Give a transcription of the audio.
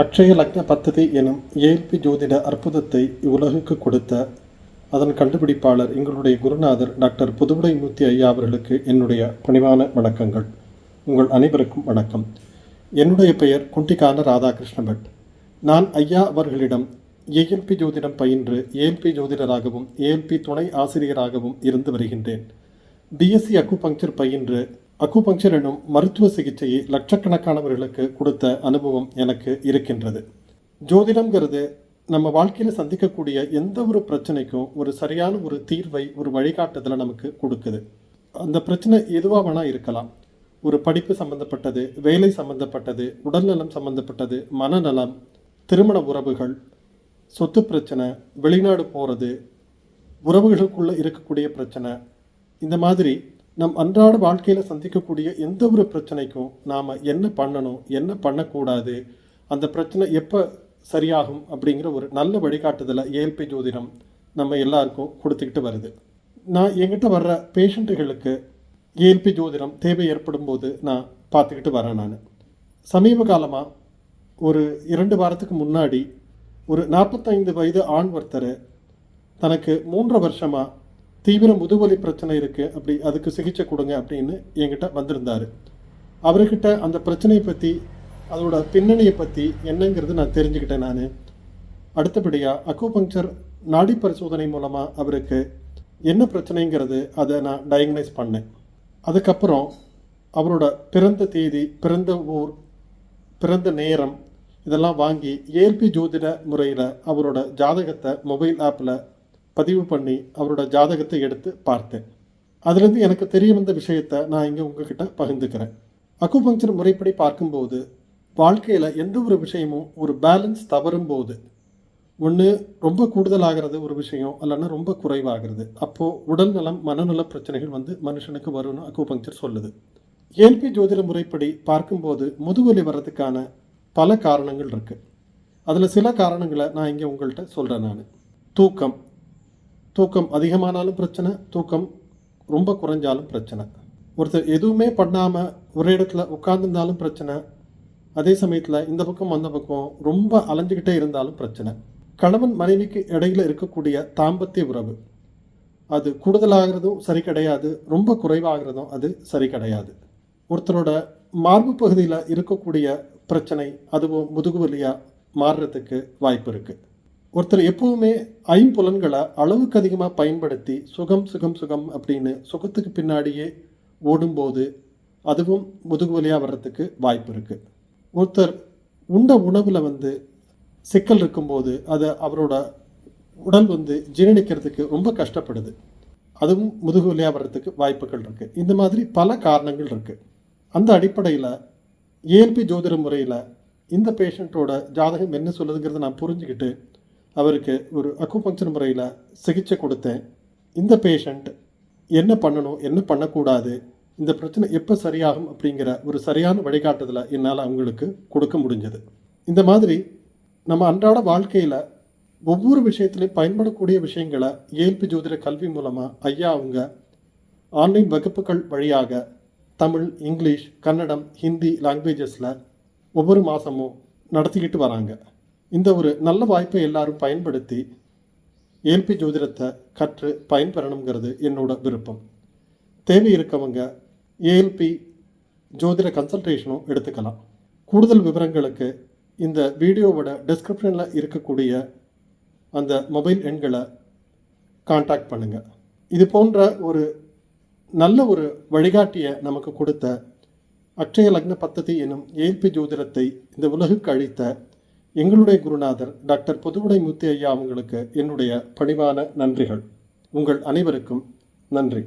அக்ஷய லக்ன பத்ததி எனும் ஏல்பி ஜோதிட அற்புதத்தை இவ்வுலகுக்கு கொடுத்த அதன் கண்டுபிடிப்பாளர் எங்களுடைய குருநாதர் டாக்டர் புதுவுடை மூர்த்தி ஐயா அவர்களுக்கு என்னுடைய பணிவான வணக்கங்கள். உங்கள் அனைவருக்கும் வணக்கம். என்னுடைய பெயர் குண்டிகான ராதாகிருஷ்ண பட் நான் ஐயா அவர்களிடம் ஏஎல்பி ஜோதிடம் பயின்று ஏஎல்பி ஜோதிடராகவும் ஏஎல்பி துணை ஆசிரியராகவும் இருந்து வருகின்றேன். பிஎஸ்சி அக்குபங்க்சர் பயின்று அக்குபங்சர் எனும் மருத்துவ சிகிச்சையை லட்சக்கணக்கானவர்களுக்கு கொடுத்த அனுபவம் எனக்கு இருக்கின்றது. ஜோதிடம்ங்கிறது நம்ம வாழ்க்கையில் சந்திக்கக்கூடிய எந்த ஒரு பிரச்சனைக்கும் ஒரு சரியான ஒரு தீர்வை ஒரு வழிகாட்டுதலை நமக்கு கொடுக்குது. அந்த பிரச்சனை எதுவாக வேணால் இருக்கலாம். ஒரு படிப்பு சம்பந்தப்பட்டது வேலை சம்பந்தப்பட்டது உடல்நலம் சம்பந்தப்பட்டது மனநலம் திருமண உறவுகள் சொத்து பிரச்சனை வெளிநாடு போகிறது உறவுகளுக்குள்ளே இருக்கக்கூடிய பிரச்சனை இந்த மாதிரி நம் அன்றாட வாழ்க்கையில் சந்திக்கக்கூடிய எந்த ஒரு பிரச்சனைக்கும் நாம் என்ன பண்ணணும் என்ன பண்ணக்கூடாது அந்த பிரச்சனை எப்போ சரியாகும் அப்படிங்கிற ஒரு நல்ல வழிகாட்டுதலை ஏஎல்பி ஜோதிடம் நம்ம எல்லாருக்கும் கொடுத்துக்கிட்டு வருது. நான் என்கிட்ட வர்ற பேஷண்ட்டுகளுக்கு ஏஎல்பி ஜோதிடம் தேவை ஏற்படும் போது நான் பார்த்துக்கிட்டு வரேன் நான். சமீப காலமாக ஒரு இரண்டு வாரத்துக்கு முன்னாடி ஒரு நாற்பத்தைந்து வயது ஆண் ஒருத்தர் தனக்கு மூன்று வருஷமாக தீவிர முதுவலி பிரச்சனை இருக்குது அப்படி அதுக்கு சிகிச்சை கொடுங்க அப்படின்னு என்கிட்ட வந்திருந்தார். அவர்கிட்ட அந்த பிரச்சனையை பற்றி அதோட பின்னணியை பற்றி என்னங்கிறது நான் தெரிஞ்சுக்கிட்டேன் நான். அடுத்தபடியாக அக்குபங்க்சர் நாடி பரிசோதனை மூலமாக அவருக்கு என்ன பிரச்சனைங்கிறது அதை நான் டயக்னைஸ் பண்ணேன். அதுக்கப்புறம் அவரோட பிறந்த தேதி பிறந்த ஊர் பிறந்த நேரம் இதெல்லாம் வாங்கி ஏல்பி ஜோதிட முறையில் அவரோட ஜாதகத்தை மொபைல் ஆப்பில் பதிவு பண்ணி அவரோட ஜாதகத்தை எடுத்து பார்த்தேன். அதுலேருந்து எனக்கு தெரிய வந்த விஷயத்தை நான் இங்கே உங்ககிட்ட பகிர்ந்துக்கிறேன். அக்குபங்சர் முறைப்படி பார்க்கும்போது வாழ்க்கையில் எந்த ஒரு விஷயமும் ஒரு பேலன்ஸ் தவறும் போது ஒன்று ரொம்ப கூடுதலாகிறது ஒரு விஷயம் இல்லைன்னா ரொம்ப குறைவாகிறது. அப்போது உடல்நலம் மனநல பிரச்சனைகள் வந்து மனுஷனுக்கு வரும்னு அக்குபங்சர் சொல்லுது. ஏல்பி ஜோதிட முறைப்படி பார்க்கும்போது முதுவலி வர்றதுக்கான பல காரணங்கள் இருக்குது அதில் சில காரணங்களை நான் இங்கே உங்கள்கிட்ட சொல்கிறேன் நான். தூக்கம் தூக்கம் அதிகமானாலும் பிரச்சனை தூக்கம் ரொம்ப குறைஞ்சாலும் பிரச்சனை. ஒருத்தர் எதுவுமே பண்ணாமல் ஒரே இடத்துல உட்கார்ந்துருந்தாலும் பிரச்சனை. அதே சமயத்தில் இந்த பக்கம் அந்த பக்கம் ரொம்ப அலைஞ்சிக்கிட்டே இருந்தாலும் பிரச்சனை. கணவன் மனைவிக்கு இடையில் இருக்கக்கூடிய தாம்பத்திய உறவு. அது கூடுதலாகிறதும் சரி கிடையாது ரொம்ப குறைவாகிறதும் அது சரி கிடையாது. ஒருத்தரோட மார்பு பகுதியில் இருக்கக்கூடிய பிரச்சனை அதுவும் முதுகுவலியாக மாறுறதுக்கு வாய்ப்பு இருக்குது ஒருத்தர் எப்பவுமே ஐம்புலன்களை அளவுக்கு அதிகமாக பயன்படுத்தி சுகம் சுகம் சுகம் அப்படின்னு சுகத்துக்கு பின்னாடியே ஓடும்போது அதுவும் முதுகு வலியாக வர்றதுக்கு வாய்ப்பு இருக்குது ஒருத்தர் உண்ட உணவில் வந்து சிக்கல் இருக்கும்போது அதை அவரோட உடல் வந்து ஜீரணிக்கிறதுக்கு ரொம்ப கஷ்டப்படுது. அதுவும் முதுகு வலியாக வர்றதுக்கு வாய்ப்புகள் இருக்குது இந்த மாதிரி பல காரணங்கள் இருக்குது அந்த அடிப்படையில் ஏஎல்பி ஜோதிட முறையில் இந்த பேஷண்ட்டோட ஜாதகம் என்ன சொல்லுதுங்கிறத நான் புரிஞ்சுக்கிட்டு அவருக்கு ஒரு அக்குபங்க்சர் முறையில் சிகிச்சை கொடுத்தேன். இந்த பேஷண்ட் என்ன பண்ணணும் என்ன பண்ணக்கூடாது இந்த பிரச்சனை எப்போ சரியாகும் அப்படிங்கிற ஒரு சரியான வழிகாட்டுதலை என்னால் அவங்களுக்கு கொடுக்க முடிஞ்சது. இந்த மாதிரி நம்ம அன்றாட வாழ்க்கையில் ஒவ்வொரு விஷயத்துலையும் பயன்படக்கூடிய விஷயங்களை ஏல்பி ஜோதிட கல்வி மூலமாக ஐயா அவங்க ஆன்லைன் வகுப்புகள் வழியாக தமிழ் இங்கிலீஷ் கன்னடம் ஹிந்தி லாங்குவேஜஸில் ஒவ்வொரு மாதமும் நடத்திக்கிட்டு வராங்க. இந்த ஒரு நல்ல வாய்ப்பை எல்லாரும் பயன்படுத்தி ஏல்பி ஜோதிடத்தை கற்று பயன்பெறணுங்கிறது என்னோட விருப்பம். தேவை இருக்கவங்க ஏஎல்பி ஜோதிட கன்சல்டேஷனும் எடுத்துக்கலாம். கூடுதல் விவரங்களுக்கு இந்த வீடியோவோட டிஸ்கிரிப்ஷனில் இருக்கக்கூடிய அந்த மொபைல் எண்களை காண்டாக்ட் பண்ணுங்கள் இது போன்ற ஒரு நல்ல ஒரு வழிகாட்டியை நமக்கு கொடுத்த அக்ஷய லக்ன பத்ததி எனும் ஏல்பி ஜோதிடத்தை இந்த உலகுக்கு அழித்த எங்களுடைய குருநாதர் டாக்டர் புதுவுடை முத்து ஐயா அவங்களுக்கு என்னுடைய பணிவான நன்றிகள். உங்கள் அனைவருக்கும் நன்றி.